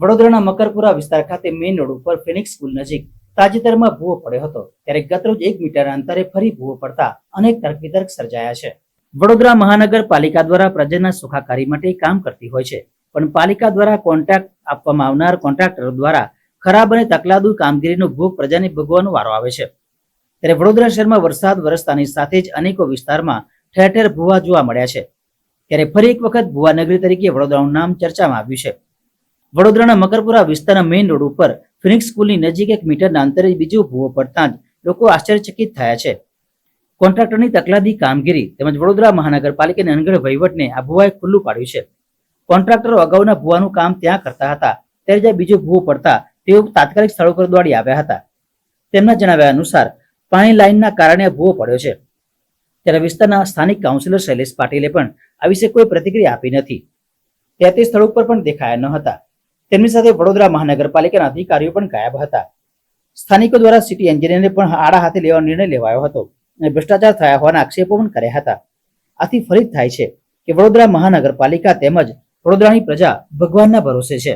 વડોદરાના મકરપુરા વિસ્તાર ખાતે મેઇન રોડ ઉપર ફિનિક્સ સ્કૂલ નજીક તાજેતરમાં ભૂવો પડ્યો હતો. ત્યારે ગતરોજ એક મીટર અંતરે ફરી ભૂવો પડતા અનેક તર્ક સર્જાયા છે. વડોદરા મહાનગરપાલિકા દ્વારા પ્રજાના સુખાકારી માટે કામ કરતી હોય છે. પણ પાલિકા દ્વારા કોન્ટ્રાક્ટ આપવામાં આવનાર કોન્ટ્રાક્ટરો દ્વારા ખરાબ અને તકલાદુ કામગીરીનો ભોગ પ્રજાને ભોગવાનો વારો આવે છે. ત્યારે વડોદરા શહેરમાં વરસાદ વરસતાની સાથે જ અનેકો વિસ્તારમાં ઠેર ઠેર ભૂવા જોવા મળ્યા છે. ત્યારે ફરી એક વખત ભુવા નગરી તરીકે વડોદરાનું નામ ચર્ચામાં આવ્યું છે. વડોદરાના મકરપુરા વિસ્તારના મેઇન રોડ ઉપર ફિનિક્સ સ્કૂલની નજીક એક મીટરના અંતરે બીજો ભૂવો પડતા જ લોકો આશ્ચર્યચકિત થયા છે. કોન્ટ્રાક્ટરની તકલાદી કામગીરી તેમજ વડોદરા મહાનગરપાલિકાની અનગઢ વહીવટને આ ભુવાએ ખુલ્લું પાડ્યું છે. કોન્ટ્રાક્ટરો અગાઉના ભૂવાનું કામ ત્યાં કરતા હતા, ત્યારે જ્યાં બીજો ભૂવો પડતા તેઓ તાત્કાલિક સ્થળો પર દોડી આવ્યા હતા. તેમના જણાવ્યા અનુસાર પાણી લાઇનના કારણે ભૂવો પડ્યો છે. ત્યારે વિસ્તારના સ્થાનિક કાઉન્સિલર શૈલેષ પાટીલે પણ આ વિશે કોઈ પ્રતિક્રિયા આપી નથી. તે તે સ્થળ ઉપર પણ દેખાયા ન હતા. તેમની સાથે વડોદરા મહાનગરપાલિકાના અધિકારીઓ પણ ગાયબ હતા. સ્થાનિકો દ્વારા સિટી એન્જિનિયરને પણ આડા હાથે લેવાનો નિર્ણય લેવાયો હતો અને ભ્રષ્ટાચાર થયા હોવાના આક્ષેપો પણ કર્યા હતા. આથી ફરી થાય છે કે વડોદરા મહાનગરપાલિકા તેમજ વડોદરાની પ્રજા ભગવાનના ભરોસે છે.